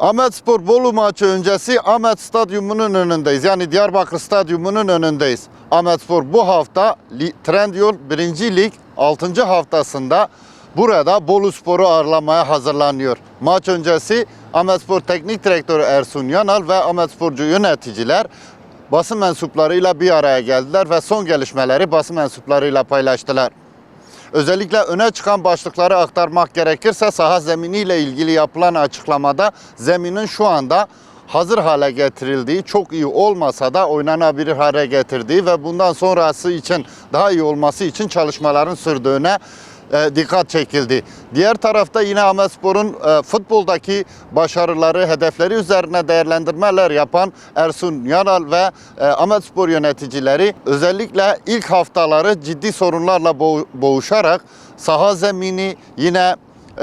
Ahmet Spor Bolu maçı öncesi Ahmet Stadyumu'nun önündeyiz. Yani Diyarbakır Stadyumu'nun önündeyiz. Ahmet Spor bu hafta Trendyol 1. Lig 6. haftasında burada Bolu Spor'u ağırlamaya hazırlanıyor. Maç öncesi Ahmet Spor Teknik Direktörü Ersun Yanal ve Ahmet Sporcu yöneticiler basın mensuplarıyla bir araya geldiler ve son gelişmeleri basın mensuplarıyla paylaştılar. Özellikle öne çıkan başlıkları aktarmak gerekirse saha zeminiyle ilgili yapılan açıklamada zeminin şu anda hazır hale getirildiği, çok iyi olmasa da oynanabilir hale getirdiği ve bundan sonrası için daha iyi olması için çalışmaların sürdüğüne e, dikkat çekildi. Diğer tarafta yine Ahmetspor'un e, futboldaki başarıları, hedefleri üzerine değerlendirmeler yapan Ersun Yanal ve e, Ahmetspor yöneticileri özellikle ilk haftaları ciddi sorunlarla boğ- boğuşarak saha zemini yine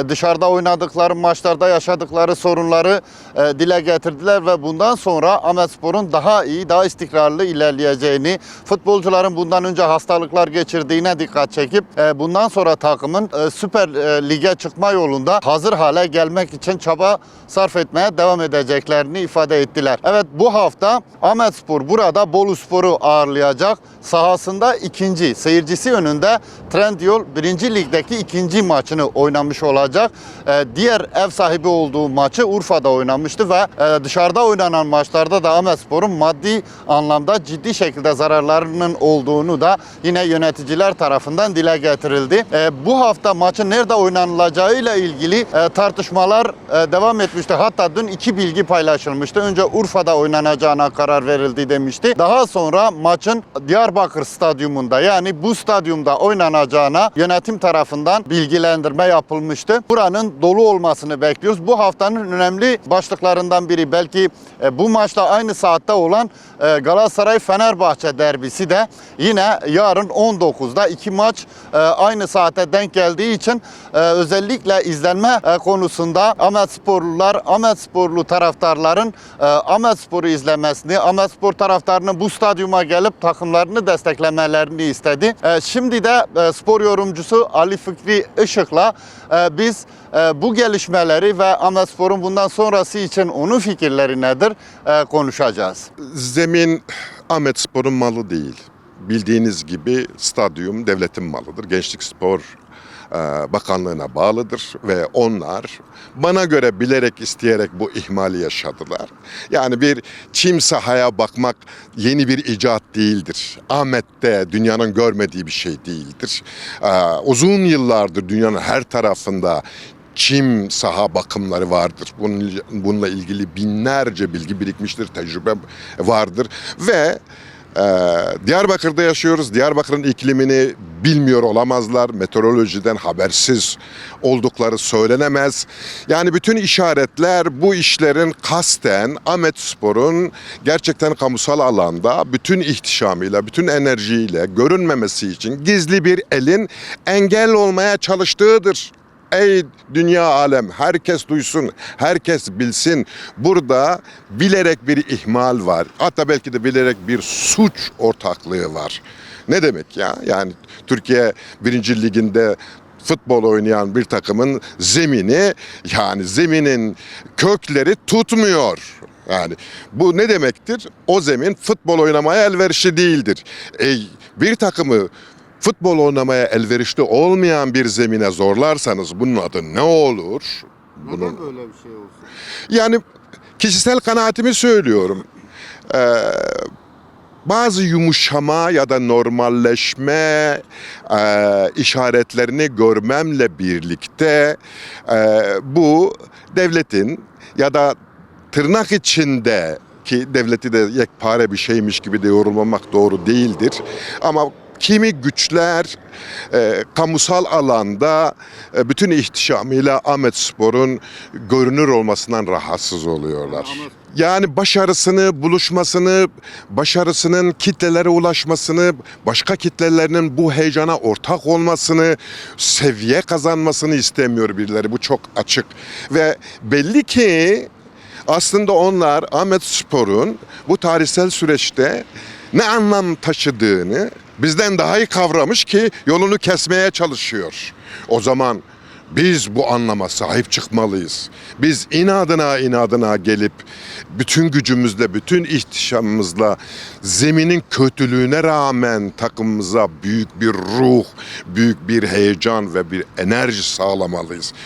dışarıda oynadıkları maçlarda yaşadıkları sorunları e, dile getirdiler ve bundan sonra Ahmetspor'un daha iyi, daha istikrarlı ilerleyeceğini, futbolcuların bundan önce hastalıklar geçirdiğine dikkat çekip e, bundan sonra takımın e, Süper e, Lig'e çıkma yolunda hazır hale gelmek için çaba sarf etmeye devam edeceklerini ifade ettiler. Evet bu hafta Ahmetspor burada Bolu Spor'u ağırlayacak. Sahasında ikinci, seyircisi önünde Trendyol 1. Lig'deki ikinci maçını oynamış olacak. Ee, diğer ev sahibi olduğu maçı Urfa'da oynamıştı ve e, dışarıda oynanan maçlarda da Ahmetspor'un maddi anlamda ciddi şekilde zararlarının olduğunu da yine yöneticiler tarafından dile getirildi. Ee, bu hafta maçın nerede oynanılacağıyla ilgili e, tartışmalar e, devam etmişti. Hatta dün iki bilgi paylaşılmıştı. Önce Urfa'da oynanacağına karar verildi demişti. Daha sonra maçın Diyarbakır Stadyumunda yani bu stadyumda oynanacağına yönetim tarafından bilgilendirme yapılmıştı. Buranın dolu olmasını bekliyoruz. Bu haftanın önemli başlıklarından biri belki e, bu maçta aynı saatte olan e, Galatasaray Fenerbahçe derbisi de yine yarın 19'da iki maç e, aynı saate denk geldiği için özellikle izlenme konusunda Ahmet Sporlular, Ahmet Sporlu taraftarların Ahmet Spor'u izlemesini, Ahmet Spor taraftarının bu stadyuma gelip takımlarını desteklemelerini istedi. Şimdi de spor yorumcusu Ali Fikri Işık'la e, biz e, bu gelişmeleri ve Ahmet Spor'un bundan sonrası için onun fikirleri nedir e, konuşacağız. Zemin Ahmet Spor'un malı değil. Bildiğiniz gibi stadyum devletin malıdır. Gençlik Spor e, Bakanlığı'na bağlıdır ve onlar bana göre bilerek isteyerek bu ihmali yaşadılar. Yani bir çim sahaya bakmak yeni bir icat değildir. Ahmet'te dünyanın görmediği bir şey değildir. E, Uzun yıllardır dünyanın her tarafında çim saha bakımları vardır. Bunun, bununla ilgili binlerce bilgi birikmiştir, tecrübe vardır ve Diyarbakır'da yaşıyoruz. Diyarbakır'ın iklimini bilmiyor olamazlar. Meteorolojiden habersiz oldukları söylenemez. Yani bütün işaretler bu işlerin kasten Ahmet Spor'un gerçekten kamusal alanda bütün ihtişamıyla, bütün enerjiyle görünmemesi için gizli bir elin engel olmaya çalıştığıdır. Ey dünya alem herkes duysun, herkes bilsin. Burada bilerek bir ihmal var. Hatta belki de bilerek bir suç ortaklığı var. Ne demek ya? Yani Türkiye birinci liginde futbol oynayan bir takımın zemini yani zeminin kökleri tutmuyor. Yani bu ne demektir? O zemin futbol oynamaya elverişli değildir. E, bir takımı futbol oynamaya elverişli olmayan bir zemine zorlarsanız bunun adı ne olur? Bunun böyle bir şey olsun? yani kişisel kanaatimi söylüyorum. Ee, bazı yumuşama ya da normalleşme e, işaretlerini görmemle birlikte e, bu devletin ya da tırnak içinde ki devleti de yekpare bir şeymiş gibi de yorumlamak doğru değildir. Ama kimi güçler e, kamusal alanda e, bütün ihtişamıyla Ahmet Spor'un görünür olmasından rahatsız oluyorlar. Yani başarısını, buluşmasını, başarısının kitlelere ulaşmasını, başka kitlelerinin bu heyecana ortak olmasını, seviye kazanmasını istemiyor birileri. Bu çok açık. Ve belli ki aslında onlar Ahmet Spor'un bu tarihsel süreçte ne anlam taşıdığını bizden daha iyi kavramış ki yolunu kesmeye çalışıyor. O zaman Biz bu anlama sahip çıkmalıyız. Biz inadına inadına gelip bütün gücümüzle, bütün ihtişamımızla zeminin kötülüğüne rağmen takımımıza büyük bir ruh, büyük bir heyecan ve bir enerji sağlamalıyız.